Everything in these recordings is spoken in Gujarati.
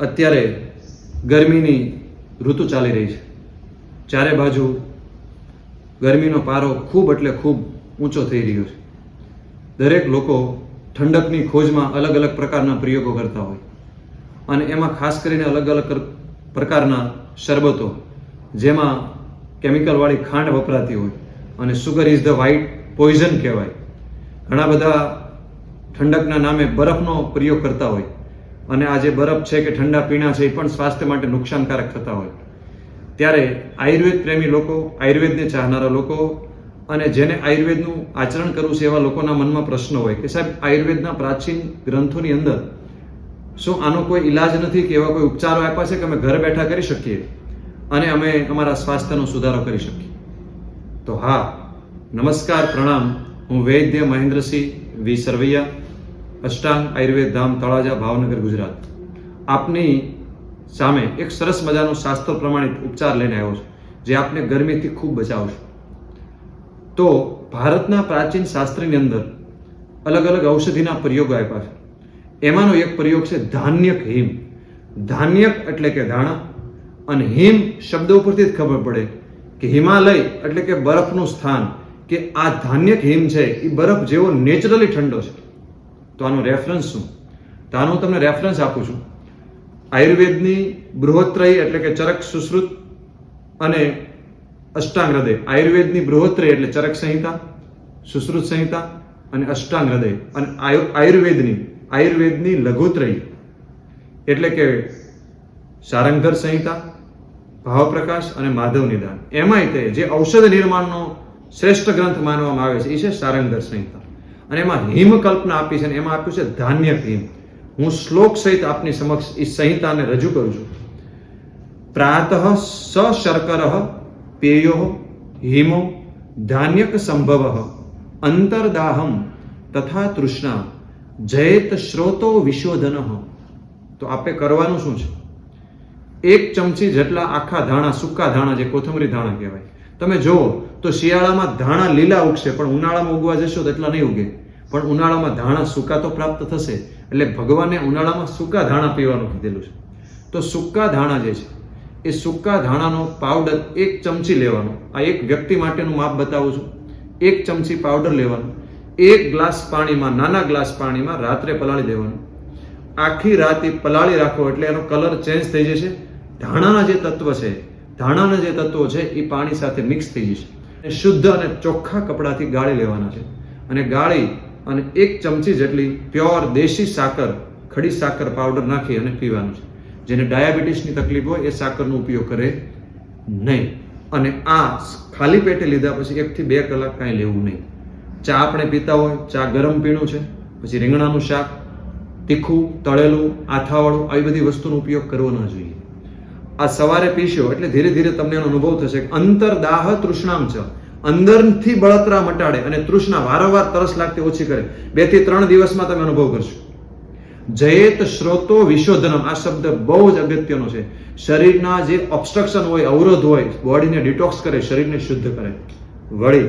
અત્યારે ગરમીની ઋતુ ચાલી રહી છે. ચારે બાજુ ગરમીનો પારો ખૂબ એટલે ખૂબ ઊંચો થઈ રહ્યો છે. દરેક લોકો ઠંડકની ખોજમાં અલગ અલગ પ્રકારના પ્રયોગો કરતા હોય. અને એમાં ખાસ કરીને અલગ અલગ પ્રકારના શરબતો, જેમાં કેમિકલવાળી ખાંડ વપરાતી હોય અને sugar is the white poison કહેવાય. ઘણા બધા ઠંડકના નામે બરફનો પ્રયોગ કરતા હોય. અને આ જે બરફ છે કે ઠંડા પીણા છે, એ પણ સ્વાસ્થ્ય માટે નુકસાનકારક થતા હોય. ત્યારે આયુર્વેદ પ્રેમી લોકો, આયુર્વેદને ચાહનારા લોકો અને જેને આયુર્વેદનું આચરણ કરવું છે એવા લોકોના મનમાં પ્રશ્ન હોય કે સાહેબ, આયુર્વેદના પ્રાચીન ગ્રંથોની અંદર શું આનો કોઈ ઈલાજ નથી કે એવા કોઈ ઉપચારો આપ્યા છે કે અમે ઘરે બેઠા કરી શકીએ? અને અમે અમારા સ્વાસ્થ્યનો સુધારો કરી શકીએ? તો હા, નમસ્કાર, પ્રણામ. હું વૈદ્ય મહેન્દ્રસિંહ વી સરવૈયા અષ્ટાંગ આયુર્વેદ ધામ તળાજા ભાવનગર ગુજરાત. આપની સામે એક સરસ મજાનો શાસ્ત્ર પ્રમાણિત ઉપચાર લઈને આવ્યો છું, જે આપને ગરમીથી ખૂબ બચાવશે. તો ભારતના પ્રાચીન શાસ્ત્રની અંદર અલગ અલગ ઔષધિના પ્રયોગો આપ્યા છે. એમાંનો એક પ્રયોગ છે ધાન્યક હિમ. ધાન્યક એટલે કે ધાણા અને હિમ શબ્દ ઉપરથી જ ખબર પડે કે હિમાલય એટલે કે બરફનું સ્થાન, કે આ ધાન્યક હિમ છે, એ બરફ જેવો નેચરલી ઠંડો છે. તો આનું રેફરન્સ શું? તો આનું તમને રેફરન્સ આપું છું. આયુર્વેદની બૃહત્રય એટલે કે ચરક સુશ્રુત અને અષ્ટાંગ હૃદય. આયુર્વેદની બૃહત્રય એટલે ચરક સંહિતા, સુશ્રુત સંહિતા અને અષ્ટાંગ હૃદય. અને આયુ, આયુર્વેદની આયુર્વેદની લઘુત્રય એટલે કે સારંગધર સંહિતા, ભાવપ્રકાશ અને માધવ નિદાન. એમાંય તે, જે ઔષધ નિર્માણનો શ્રેષ્ઠ ગ્રંથ માનવામાં આવે છે, એ છે સારંગધર સંહિતા. અને એમાં હિમ કલ્પના આપી છે અને એમાં આપ્યું છે ધાન્ય હિમ. હું શ્લોક સહિત આપની સમક્ષ એ સંહિતાને રજૂ કરું છું. પ્રાતઃ સ શર્કર પેયો હિમો ધાન્યક સંભવ અંતરદાહમ તથા તૃષ્ણા જયેત શ્રોતો વિશોધન. તો આપે કરવાનું શું છે? એક ચમચી જેટલા આખા ધાણા, સૂકા ધાણા જે કોથમરી ધાણા કહેવાય. તમે જુઓ તો શિયાળામાં ધાણા લીલા ઉગશે, પણ ઉનાળામાં ઉગવા જશો તો એટલા નહીં ઉગે. પણ ઉનાળામાં ધાણા સૂકા તો પ્રાપ્ત થશે, એટલે ભગવાને ઉનાળામાં સૂકા ધાણા પીવાનું કીધેલું છે. તો સૂકા ધાણા જે છે, એ સૂકા ધાણાનો પાવડર એક ચમચી લેવાનો. આ એક વ્યક્તિ માટેનું માપ બતાવું છું. એક ચમચી પાવડર લેવાનું. એક ગ્લાસ પાણીમાં, નાના ગ્લાસ પાણીમાં રાત્રે પલાળી દેવાનું. આખી રાત પલાળી રાખો એટલે એનો કલર ચેન્જ થઈ જશે. ધાણાના જે તત્વ છે, ધાણાના જે તત્વો છે, એ પાણી સાથે મિક્સ થઈ જશે. શુદ્ધ અને ચોખ્ખા કપડાથી ગાળી લેવાના છે. અને ગાળી અને એક ચમચી જેટલી પ્યોર દેશી સાકર, ખડી સાકર પાવડર નાખી અને પીવાનું છે. જેને ડાયાબિટીસની તકલીફ હોય, એ સાકરનો ઉપયોગ કરે નહીં. અને આ ખાલી પેટે લીધા પછી એકથી બે કલાક કાંઈ લેવું નહીં. ચા આપણે પીતા હોય, ચા ગરમ પીણું છે, પછી રીંગણાનું શાક, તીખું, તળેલું, આથાવાળું, આવી બધી વસ્તુનો ઉપયોગ કરવો ન જોઈએ. આ સવારે પીશો એટલે ધીરે ધીરે તમને એનો અનુભવ થશે અંતર દાહ તૃષ્ણામ છે અંદરથી બળતરા મટાડે અને તૃષ્ણા વારંવાર તરસ લાગતી ઓછી કરે. બેથી ત્રણ દિવસમાં તમે અનુભવ કરશો. જયેત શ્રોતો વિશોધનમ. આ શબ્દ બહુ જ અગત્યનો છે. શરીરના જે ઓબ્સ્ટ્રક્શન હોય, અવરોધ હોય બોડીને ડિટોક્સ કરે, શરીરને શુદ્ધ કરે. વળી,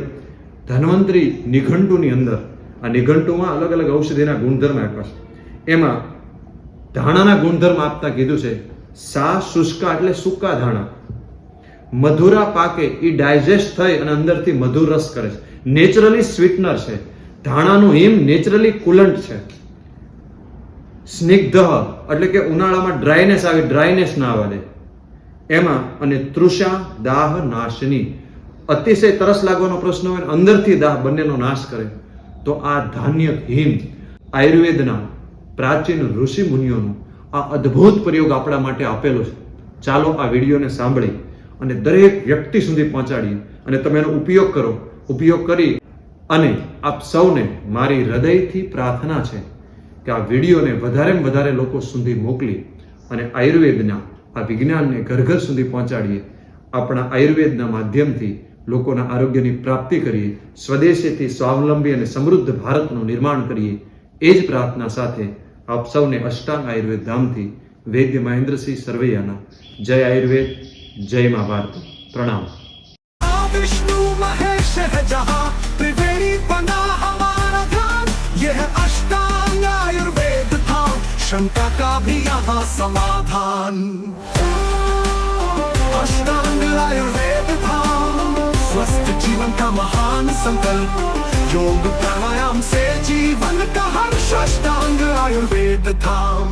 ધન્વંતરી નિઘંટુની અંદર, આ નિઘંટુમાં અલગ અલગ ઔષધિના ગુણધર્મ આપ્યા છે. એમાં ધાણાના ગુણધર્મ આપતા કીધું છે. સા શુષ્કા એટલે સૂકા ધાણા. મધુરા પાકે એ ડાયજેસ્ટ થઈ અને અંદરથી મધુર રસ કરે છે. નેચરલી સ્વીટનર છે. ધાણાનું હિમ નેચરલી કુલન્ટ છે. સ્નિગ્ધ એટલે કે ઉનાળામાં ડ્રાયનેસ આવે ડ્રાયનેસ ના આવે એમાં અને તૃષા, દાહ, નાશની અતિશય તરસ લાગવાનો પ્રશ્ન હોય અંદરથી દાહ બંનેનો નાશ કરે. તો આ ધાન્ય હિમ, આયુર્વેદના પ્રાચીન ઋષિ મુનિઓનો આ અદ્ભુત પ્રયોગ આપણા માટે આપેલો છે. ચાલો આ વિડીયોને સાંભળી. અને દરેક વ્યક્તિ સુધી પહોંચાડીએ અને તમે એનો ઉપયોગ કરો, ઉપયોગ કરી અને આપ સૌને મારી હૃદયથી પ્રાર્થના છે કે આ વિડીયોને વધારેમાં વધારે લોકો સુધી મોકલી અને આયુર્વેદના, આ વિજ્ઞાનને ઘર ઘર સુધી પહોંચાડીએ. આપણા આયુર્વેદના માધ્યમથી લોકોના આરોગ્યની પ્રાપ્તિ કરીએ, સ્વદેશીથી સ્વાવલંબી અને સમૃદ્ધ ભારતનું નિર્માણ કરીએ. એ જ પ્રાર્થના સાથે આપ સૌને અષ્ટાંગ આયુર્વેદ ધામથી વૈદ્ય મહેન્દ્રસિંહ સરવૈયાના. જય આયુર્વેદ. જય મા ભારત પ્રણામ आ विष्णु महेश है जहाँ त्रिवेणी बना हमारा ध्यान यह अष्टांग आयुर्वेद धाम शंका का भी यहाँ समाधान अष्टांग आयुर्वेद धाम स्वस्थ जीवन का महान संकल्प योग प्राणायाम से जीवन का हर्ष अष्टांग आयुर्वेद धाम